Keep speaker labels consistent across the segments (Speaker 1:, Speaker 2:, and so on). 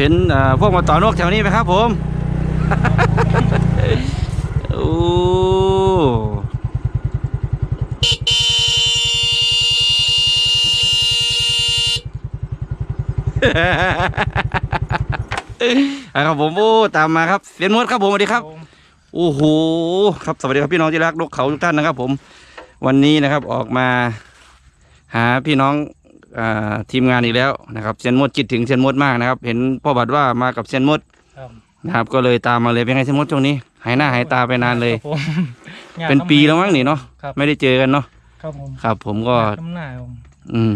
Speaker 1: อครับเห็นอ่าพวกมาต่อนกแถวนี้ไหมครับผม โอ้อะครับผมโอ้ตามมาครับเสียนมดครับผมสวัสดีครับ โอ้โหครับสวัสดีครับพี่น้องที่รักนกเขาทุกท่านนะครับ ผม วันนี้นะครับออกมา หาพี่น้องอา ทีมงานอีกแล้วนะครับเซียนมดคิดถึงเซียนมดมากนะครับ เห็นพ่อบัตรว่ามากับเซียนมด
Speaker 2: ครับ
Speaker 1: นะครับ ก็เลยตามมาเลยเป็นไงเซียนมดช่วงนี้ หายหน้าหายตาไปนานเลย
Speaker 2: ครับผมงา
Speaker 1: เป็นปีแล้วมั้งนี่เนาะ
Speaker 2: ครับ
Speaker 1: ไม่ได้เจอกันเนาะ
Speaker 2: ครับผม
Speaker 1: ครับผมก็
Speaker 2: ทำหน้าผม
Speaker 1: อืม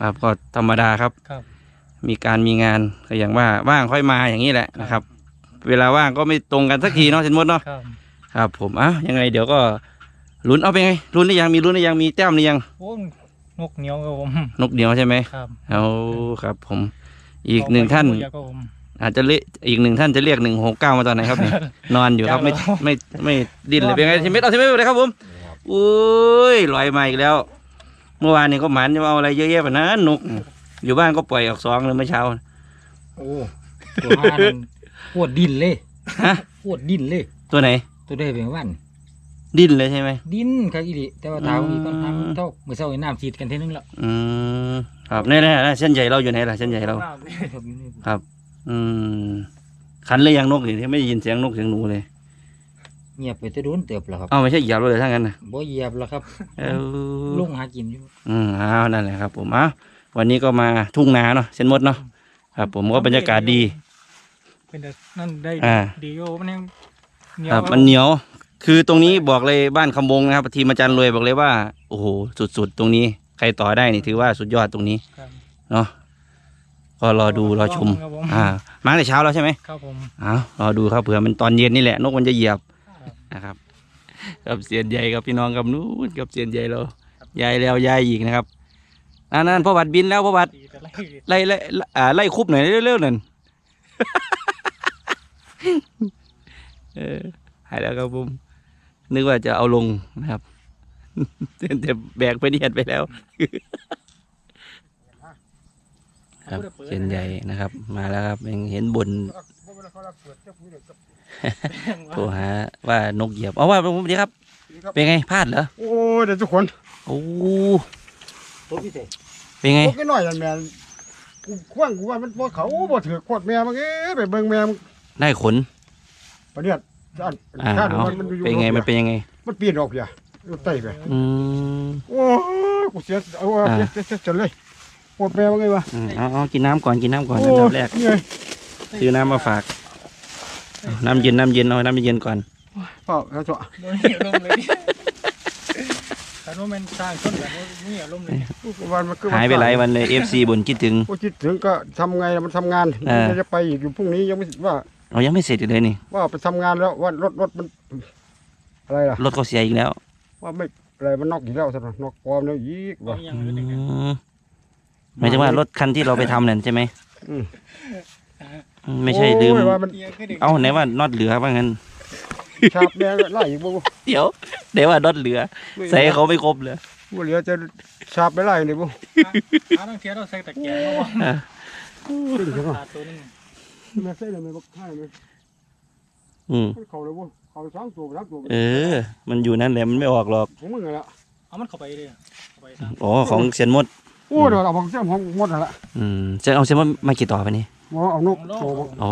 Speaker 1: ครับก็ธรรมดาครับ
Speaker 2: ครับ
Speaker 1: มีการมีงานก็อย่างว่าว่างค่อยมาอย่างนี้แหละนะครับ เวลาว่างก็ไม่ตรงกันสักทีเนาะเซียนมดเนาะ
Speaker 2: ครับ
Speaker 1: ครับผมอะยังไงเดี๋ยวก็ลุ้นเอาไปนไงลุ้นหรือยังมีลุ้นหรือยังมีแต้มหรือยัง
Speaker 2: โอ้ นกเหนียวครับผม
Speaker 1: นกเดียวใช่ไหม
Speaker 2: ครับ
Speaker 1: เอาครับผม อีกหนึ่งท่าน
Speaker 2: เดี๋ยวครับผม
Speaker 1: อาจจะเรียกอีกหนึ่งท่านจะเรียกหนึ่งหกเก้ามาตอนไหนครับเนี่ยนอนอยู่ครับไม่
Speaker 2: ยาวแล้ว
Speaker 1: ไม่ไม่ดิ้นเลยเป็นไงทีเม็ดเอาทีเม็ดไปเลยครับผมอุ้ยลอยมาอีกแล้ว เมื่อวานนี่ก็หมันจะมาเอาอะไรเยอะแยะแบบนั้นนก อยู่บ้านก็ปล่อยออกสองเลยเมื่อเช้า
Speaker 3: โอ้ตัวห้านั่นปวดดินเลย
Speaker 1: ฮะ
Speaker 3: ปวดดินเลย
Speaker 1: ตัวไหน
Speaker 3: ตัวได้เป็นวัน
Speaker 1: ดิ้นเลยใช่ไหม
Speaker 3: ดินครับอีหลีแต่ว่าเท้าอีกก็
Speaker 1: อืม
Speaker 3: ทำเท่าเมื่อเช้าไอ้น้ำฉีดกันเท่านึงแล้ว
Speaker 1: อืมครับนี่นี่นี่เส้นใหญ่เราอยู่ไหนล่ะเส้นใหญ่เรา
Speaker 3: ครับอยู่นี่
Speaker 1: อืมขันเลยยังนกนี่ที่ไม่ได้ยินเสียงนกเสียงหนูเลย
Speaker 3: เงียบไปแตะโดนเติบแล้วครับ
Speaker 1: เอ้าไม่ใช่เหยียบเราเลยทั้งนั้นนะ
Speaker 3: บ่เหยียบแล้วครับ
Speaker 1: เอ้า
Speaker 3: ลุงหากินอยู่
Speaker 1: อืมอ้าวนั่นแหละครับ ผมอ้าววันนี้ก็มาทุ่งนาเนาะเส้นมดเนาะครับผมก็บรรยากาศดี
Speaker 2: เป็นแต่นั่นได้
Speaker 1: อ่า
Speaker 2: ดีโอมันยังเหนีย
Speaker 1: ควรับ
Speaker 2: ครับ
Speaker 1: มันเหนียว คือตรงนี้บอกเลยบ้านคำบงนะครับทีมอาจารย์รวยบอกเลยว่าโอ้โหสุดๆตรงนี้ ใครต่อได้นี่ถือว่าสุดยอดตรงนี้
Speaker 2: ครับ
Speaker 1: เนาะก็รอดูรอชม
Speaker 2: ครับผม
Speaker 1: อ่ามาตั้งแต่เช้าแล้วใช่ไหม
Speaker 2: ครับผม
Speaker 1: อ้าวรอดูครับเผื่อมันตอนเย็นนี่แหละนกมันจะเหยียบนะครับกับเสียนใหญ่กับพี่น้องกับนู้นกับเสียนใหญ่เรายายแล้วยายอีกนะครับนั่นนั่นพ่อบัตรบินแล้วพ่อบัตร
Speaker 2: ดีแต่ไล่
Speaker 1: ไล่ไล่อ่าไล่คุบหน่อยเร็วๆหน่อย เออหายแล้วครับผม นึกว่าจะเอาลงนะครับแต่แบกไปเดียดไปแล้ว ครับเส้นใหญ่นะครับ มาแล้วครับยังเห็นบนโทรหาว่านกเหยียบเอาว่าผมดีครับ เป็นไงพลาดเหรอ
Speaker 4: โอ้ยเดี๋ยวทุกคน
Speaker 1: โอ้
Speaker 3: ตัวพิเศษ
Speaker 1: เป็นไง
Speaker 4: พวกน้อยนั่นแม่นกูคว้างกูว่ามันบ่เขาบ่ถือขวดแม่มันเอ้ไปเบิ่งแม่มัน
Speaker 1: ได้ขน
Speaker 4: ประเดี๋ยว อัน
Speaker 1: อ่า
Speaker 4: ชาติ
Speaker 1: เอา
Speaker 4: มันมันอยู่
Speaker 1: เป็นไงมันเป็นยังไง
Speaker 4: มันปีนออกอย่าอยู่ใต้ไป
Speaker 1: อืม
Speaker 4: โอ้ยกูเสียเอาเอา
Speaker 1: อ่า
Speaker 4: เสียเสียเสียเลยขวดแม่มันไงวะ
Speaker 1: อืมเอาเอากินน้ำก่อนกินน้ำก่อน
Speaker 4: โอ้
Speaker 1: อันดับแรก
Speaker 4: เหนื่อย
Speaker 1: ซื้อน้ำมาฝากเอาน้ำเย็นน้ำเย็นเอาน้ำเย็นก่อน
Speaker 4: เปล่าแล้วจ้ะ
Speaker 2: โดนเหนียวลมเลยดิแต่ว่ามันสร้างต้นแบบว่าเหนียวลมเลย
Speaker 4: กูว่ามันคือ
Speaker 1: หายไปหลายวันเลย FC บ่นคิดถึง
Speaker 4: กูคิดถึงก็ทำไงล่ะมันทำงาน
Speaker 1: อ่า
Speaker 4: มันจะไปอีกอยู่พรุ่งนี้ยังไม่ว่า
Speaker 1: เรายังไม่เสร็จอยู่เลยนี่
Speaker 4: ว่าไปทำงานแล้วว่ารถรถมันอะไรล่ะ
Speaker 1: รถก็เสียอีกแล้ว
Speaker 4: ว่าไม่อะไรมันนอกอีกแล้วสำหรับนอกปลอมแล้วอีก
Speaker 2: เอา
Speaker 4: ว่ะ
Speaker 2: อย่าง
Speaker 1: อื
Speaker 2: อื่นอีกอะ
Speaker 1: มหมายถึงว่ารถคันที่เราไปทำนั่นใช่ไหม
Speaker 4: อืม
Speaker 1: อืมไม่ใช่ลืม
Speaker 4: โอ้ยว่ามัน
Speaker 2: เอียงขึ้นอีก
Speaker 1: เอ้าไหนว่าน็อตเหลือว่างั้น
Speaker 4: ชาบแม่ก็ไล่อีกบ่
Speaker 1: เดี๋ยวไหนว่าน็อตเหลือ ใส่ให้เขาไม่ครบเลย
Speaker 4: ว่าเหลือจะชาบไปไล่เลยบ่
Speaker 2: หาตั้งเทียเราใส่ตะแกรงแล้วว่า
Speaker 4: ขึ้นใช่ปะ
Speaker 2: ขาดตัวนึง
Speaker 4: แม่ใส่เลยแม่บอกให้เลย
Speaker 1: อืม
Speaker 4: มันเขาเลยบ่เขาสองตัวสามตัว
Speaker 1: เออ มันอยู่นั่นแหละมันไม่ออกหรอก
Speaker 4: ของมึงนั่นแหละ
Speaker 2: เอามันเข้าไปเลยอะเข้าไปสาม
Speaker 1: อ๋อ ของเซียนมด
Speaker 4: โอ้เดี๋ยวเอาของเสียมของหมดนั่นแหละ
Speaker 1: อืมเซียนเอาเซียนมดมากี่ต่อไปนี่
Speaker 4: บ่เอานกโตบ่
Speaker 1: โอ้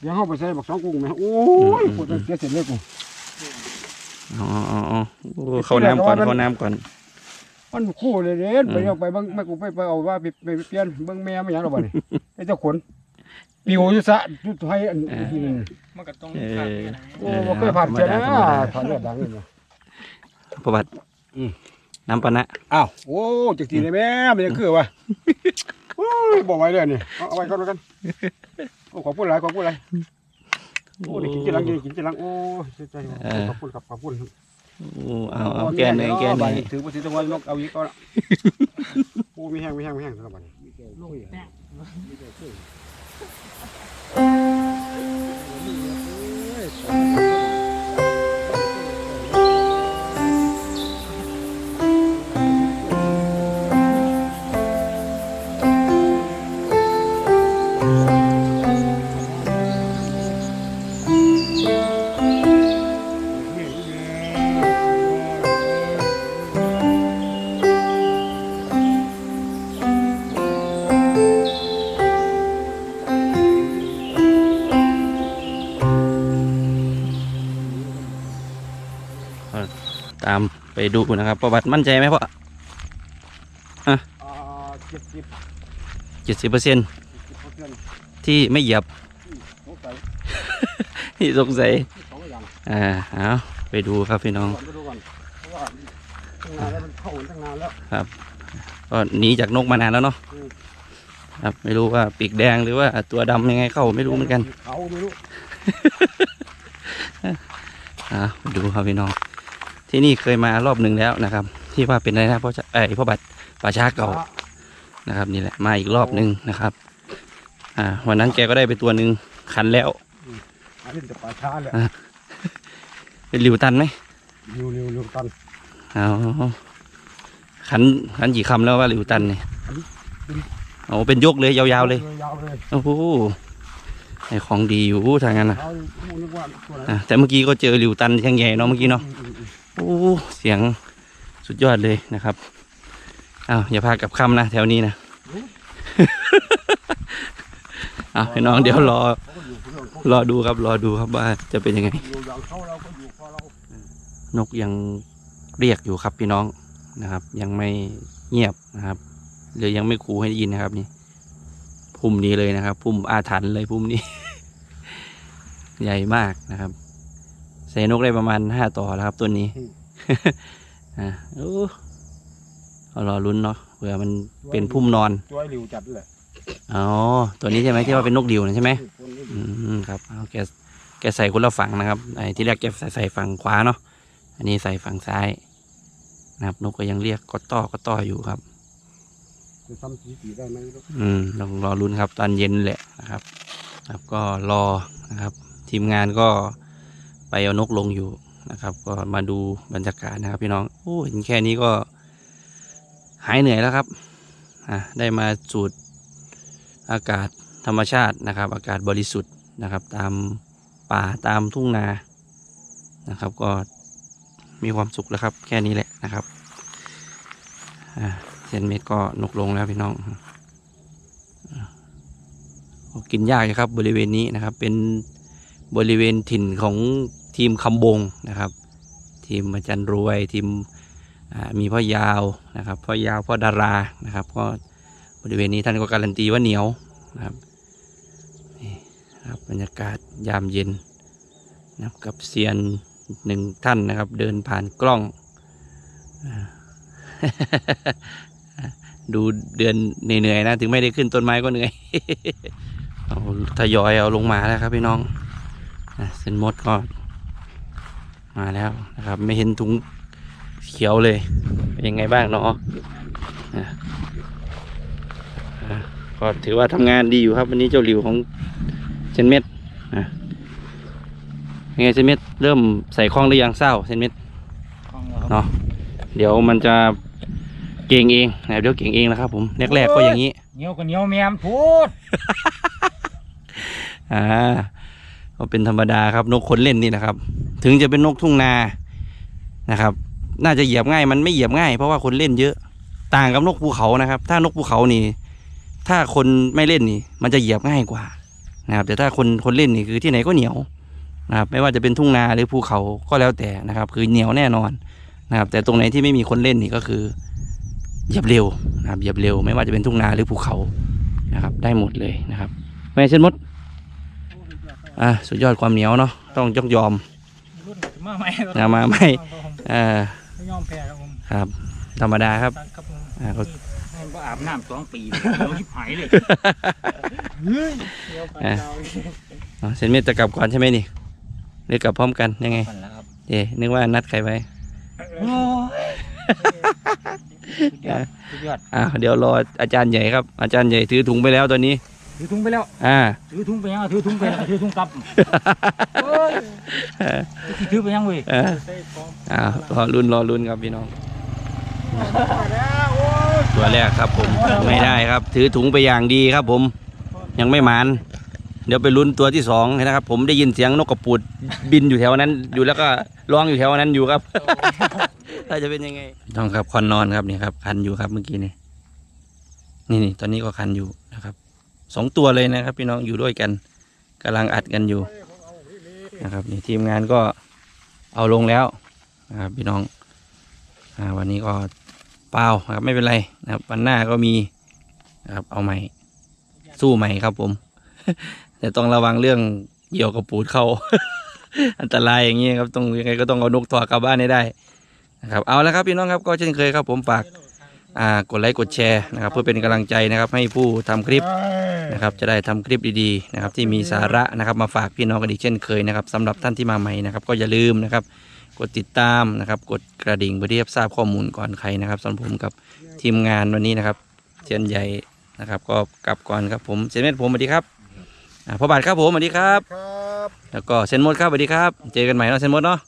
Speaker 4: เดี๋ยวเฮาไปใส่บักสองกุ้งแม่โอ้ยกูจะเสียเสร็จเลยกู
Speaker 1: อ๋ออ๋ออ๋อโอ้เข้าน้ำก่อน เข้าน้ำก่อน
Speaker 4: มันคู่เลยเด้ไปเอาไปเบิ่งแม่กูไปไปเอาว่าไปไปเปลี่ยนเบิ่งแม่มันหยังดอกบัดนี้ไอ้เจ้าขน ปิวอยู่ซะจุดให้อันนี้
Speaker 2: มันก็ต้องขาดไปไหน
Speaker 4: โอ้บ่เคยผ่านเจอนะผ่านเลือดดังนี่เนาะ
Speaker 1: ประวัติ
Speaker 4: อืม
Speaker 1: น้ำปะนะ
Speaker 4: อ้าวโอ้จักทีเลยแม่มันยังคือวะโอ้ยบ่ไหวเลยนี่เอาเอาไว้ก่อนแล้วกันโอ้ขอบคุณหลายขอบคุณหลายโอ้ได้กินจีรังกินกินจีรังโอ้เสียใจว่ะขอบคุณครับขอบคุณ
Speaker 1: โอ้เอาเอาแกนเลยแกนเลย
Speaker 4: ถือว่าถือตรงวันนกเอาอีกก็ละโอ้มีแห้งมีแห้งมีแห้งสำหรับวันนี้
Speaker 2: ลู
Speaker 1: ดูนะครับ ประวัติมั่นใจไหมพ่อ
Speaker 4: อ่าเจ็ดสิบ
Speaker 1: เจ็ดสิบเปอร์เซ็น
Speaker 4: สิบเปอร์เซ็นต์
Speaker 1: ที่ไม่เหยียบ
Speaker 4: สงสัย
Speaker 1: ที่สงสัย
Speaker 4: สองอย่าง
Speaker 1: อ่าเอาไปดูครับพี่น้อง
Speaker 4: ก่อนไปดูก่อนเพราะว่าตั้งนานแล้วมันเข้าตั้งนานแล้ว
Speaker 1: ก็หนีจากนกมานานแล้วเนาะ
Speaker 4: อืม
Speaker 1: ครับไม่รู้ว่าปีกแดงหรือว่าตัวดำยังไงเข้าไม่รู้เหมือนกัน
Speaker 4: เขาไม่รู้
Speaker 1: อ่าไปดูครับพี่น้อง ที่นี่เคยมารอบหนึ่งแล้วนะครับ ที่ว่าเป็นอะไรนะพ่อจะไอยพ่อบัตรป่าช้าเก่านะครับ นี่แหละมาอีกรอบหนึ่งนะครับ อ่า วันนั้นแกก็ได้ไปตัวหนึ่งขันแล้ว
Speaker 4: อันนี้จะป่าช้าแหละ
Speaker 1: เป็นหลิวตันไหม
Speaker 4: เร็วเร็วเร็วตัน
Speaker 1: เอาขันขันกี่คำแล้วว่าหลิวตันเนี่ยเอาเป็นยกเลยยาวๆเลย
Speaker 4: ยาวเลย
Speaker 1: โอ้โหไอของดีอยู่ทางนั้นนะ
Speaker 4: เขานึกว่าตัวไหน
Speaker 1: อะแต่เมื่อกี้ก็เจอหลิวตันแข่งใหญ่เนาะเมื่อกี้เนาะ
Speaker 4: อืมอืมอืม
Speaker 1: โอ้เสียงสุดยอดเลยนะครับอ้าวอย่าพากับคำนะแถวนี้นะอ้าวพี่น้องเดี๋ยวรอ
Speaker 4: เขาก็อยู่เรื่องเขา
Speaker 1: รอดูครับรอดูครับว่าจะเป็นยังไง
Speaker 4: อยู่อย่างเขาเราก็อยู่พอเรา
Speaker 1: นกยังเรียกอยู่ครับพี่น้องนะครับ ยังไม่เงียบนะครับหรือยังไม่คูให้ได้ยินนะครับนี่พุ่มนี้เลยนะครับ พุ่มอาถรรพ์เลยพุ่มนี้ ใหญ่มากนะครับ ใส่นกได้ประมาณห้าต่อแล้วครับ ตัวนี้อ่าโอ้เอารอลุ้นเนาะเผื่อมันเป็นพุ่มนอน
Speaker 4: ตัวไอ้หลิวจัดเลย
Speaker 1: อ๋อตัวนี้ใช่ไหมที่ว่าเป็นนกดิวนะใช่ไหม
Speaker 4: ตัวนี้
Speaker 1: อืมครับเอาแกแกใส่คนละฝั่งนะครับไอ้ที่แรกแกใส่ใส่ฝั่งขวาเนาะอันนี้ใส่ฝั่งซ้ายนะครับ นกก็ยังเรียกก็ต้อก็ต้ออยู่ครับ
Speaker 4: จะซ้ำสีสีได้ไหมไม่รู้
Speaker 1: อืมลองรอลุ้นครับ ตอนเย็นแหละนะครับ ครับก็รอนะครับ ทีมงานก็ ไปเอานกลงอยู่นะครับ ก็มาดูบรรยากาศนะครับ พี่น้องโอ้เห็นแค่นี้ก็หายเหนื่อยแล้วครับอะได้มาสูดอากาศธรรมชาตินะครับ อากาศบริสุทธิ์นะครับ ตามป่าตามทุ่งนานะครับ ก็มีความสุขแล้วครับ แค่นี้แหละนะครับอะเซนเมตรก็นกลงแล้วพี่น้องกินยากอยู่ครับบริเวณนี้นะครับ เป็นบริเวณถิ่นของ ทีมคำบงนะครับ ทีมอาจารย์รวยทีมมีพ่อยาวนะครับพ่อยาวพ่อดารานะครับก็บริเวณนี้ท่านก็การันตีว่าเหนียวนะครับนี่ครับบรรยากาศยามเย็นนะครับกับเซียนหนึ่งท่านนะครับ เดินผ่านกล้อง ดูเดือนเหนื่อยๆนะถึงไม่ได้ขึ้นต้นไม้ก็เหนื่อยเอาทยอยเอาลงมาแล้วครับพี่น้องเส้นมดก็ มาแล้วนะครับ ไม่เห็นถุงเขียวเลย เป็นยังไงบ้างเนาะอะอะก็ถือว่าทำงานดีอยู่ครับ วันนี้เจ้าหลิวของเซนเม็ดนะยังไงเซนเม็ดเริ่มใส่คล้องหรือยังเศร้าเซนเม็ด
Speaker 3: คล่องแล้วครับ
Speaker 1: เนาะเดี๋ยวมันจะเก่งเองนะเดี๋ยวเก่งเองนะครับ ผมแรกๆก็อย่างนี้
Speaker 3: เหนียวก็เหนียวแมมพูด
Speaker 1: อ่า ก็เป็นธรรมดาครับนกคนเล่นนี่นะครับ ถึงจะเป็นนกทุ่งนานะครับ น่าจะเหยียบง่ายมันไม่เหยียบง่าย เพราะว่าคนเล่นเยอะ ต่างกับนกภูเขานะครับ ถ้านกภูเขานี่ ถ้าคนไม่เล่นนี่ มันจะเหยียบง่ายกว่านะครับ แต่ถ้าคนคนเล่นนี่คือที่ไหนก็เหนียวนะครับ ไม่ว่าจะเป็นทุ่งนาหรือภูเขาก็แล้วแต่นะครับ คือเหนียวแน่นอนนะครับ แต่ตรงไหนที่ไม่มีคนเล่นนี่ก็คือเหยียบเร็วนะครับเหยียบเร็ว ไม่ว่าจะเป็นทุ่งนาหรือภูเขานะครับ ได้หมดเลยนะครับไม่เช่นมด อะสุดยอดความเหนียวเนาะต้องยกยอม
Speaker 3: รุ่นมาใหม่ครับ
Speaker 1: นะมาใหม่อ่า
Speaker 3: ไม่ยอมแพ้ครับผม
Speaker 1: ครับ ธรรมดาครับ
Speaker 3: ครับผม
Speaker 1: อ่าก็
Speaker 3: มันก็อาบน้ำสองปีเลยเดี๋ยวชิบหายเลย
Speaker 2: เดี๋ยวไป
Speaker 1: อะ
Speaker 2: เรา
Speaker 1: อ๋อเซนเมตจะกลับก่อนใช่ไหมนี่หรือกลับพร้อมกันยังไง
Speaker 3: กันแล้วครับ
Speaker 1: เอ๊นึกว่านัดใครไว้
Speaker 3: โอ้ยสุดยอดสุดยอด
Speaker 1: อ่าเดี๋ยวรออาจารย์ใหญ่ครับ อาจารย์ใหญ่ถือถุงไปแล้วตอนนี้
Speaker 3: ถือถุงไปแล้ว
Speaker 1: อ่า
Speaker 3: ถือถุงไปยังถือถุงไปแล้วถือถุงกลับโอ้ยสิถือไปยังเว้ย
Speaker 1: อ่า
Speaker 2: ใส่ของ
Speaker 1: อ่ารอรุ่นรอรุ่นครับพี่น้อง
Speaker 2: แล้วโอ้ย
Speaker 1: ตัวแรกครับผมไม่ได้ครับ ถือถุงไปอย่างดีครับผม ยังไม่หมานเดี๋ยวไปลุ้นตัวที่สองนะครับ ผมได้ยินเสียงนกกระปูดบินอยู่แถวนั้น อยู่แล้วก็ร้องอยู่แถวนั้นอยู่ครับถ้าจะเป็นยังไงต้องครับคอนนอนครับนี่ครับ คันอยู่ครับเมื่อกี้นี่นี่นี่ตอนนี้ก็คันอยู่นะครับ สองตัวเลยนะครับ พี่น้องอยู่ด้วยกันกำลังอัดกันอยู่นะครับนี่ทีมงานก็เอาลงแล้วนะครับพี่น้องอวันนี้ก็เปล่าครับไม่เป็นไรนะครับวันหน้าก็มีนะครับเอาใหม่สู้ใหม่ครับผม แต่ต้องระวังเรื่องเหยี่ยวกับปูดเข้า อันตรายอย่างนี้ครับต้องยังไงก็ต้องเอานกตัวกลับบ้านให้ได้นะครับเอาและครับพี่น้องครับก็เช่นเคยครับผมฝาก อ่ากดไลค์กดแชร์นะครับเพื่อเป็นกำลังใจนะครับให้ผู้ทำคลิปนะครับจะได้ทำคลิปดีๆนะครับที่มีสาระนะครับมาฝากพี่น้องกันอีกเช่นเคยนะครับสำหรับท่านที่มาใหม่นะครับก็อย่าลืมนะครับกดติดตามนะครับกดกระดิ่งเพื่อที่จะทราบข้อมูลก่อนใครนะครับสำหรับผมกับทีมงานวันนี้นะครับเชียนใหญ่นะครับก็กลับก่อนครับผมเซนเมตผมสวัสดีครับอ่าพ่อบาทครับผมสวัสดีครับ
Speaker 4: ครับ
Speaker 1: แล้วก็เซนมดครับสวัสดีครับ เจอกันใหม่เนาะเซนมดเนาะ